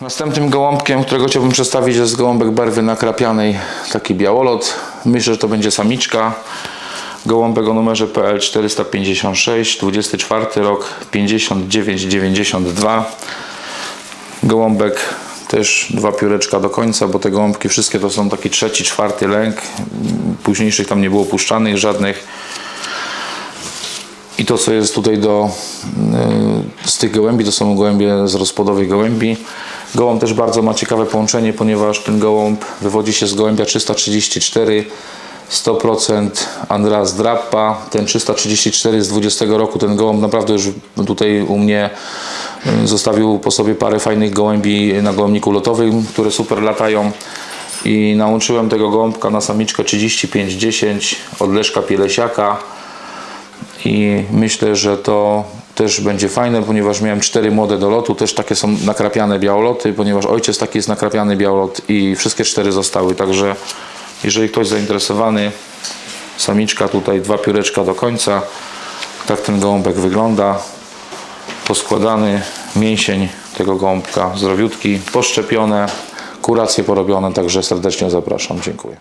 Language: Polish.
Następnym gołąbkiem, którego chciałbym przedstawić jest gołąbek barwy nakrapianej, taki białolot. Myślę, że to będzie samiczka. Gołąbek o numerze PL 456, 24 rok, 5992. Gołąbek też dwa pióreczka do końca, bo te gołąbki wszystkie to są taki trzeci, czwarty lęk. Późniejszych tam nie było puszczanych żadnych. I to, co jest tutaj do, y, z tych gołębi, to są gołębie z rozpłodowych gołębi. Gołąb też bardzo ma ciekawe połączenie, ponieważ ten gołąb wywodzi się z gołębia 334, 100% Andras Drappa. Ten 334 z 20 roku, ten gołąb naprawdę już tutaj u mnie y, zostawił po sobie parę fajnych gołębi na gołębniku lotowym, które super latają. I nauczyłem tego gołąbka na samiczkę 3510 od Leszka Pielesiaka i myślę, że to też będzie fajne, ponieważ miałem cztery młode do lotu, też takie są nakrapiane białoloty, ponieważ ojciec taki jest nakrapiany białolot i wszystkie cztery zostały, także jeżeli ktoś zainteresowany, samiczka tutaj, dwa pióreczka do końca, tak ten gołąbek wygląda, poskładany mięsień tego gołąbka, zdrowiutki, poszczepione, kuracje porobione, także serdecznie zapraszam, dziękuję.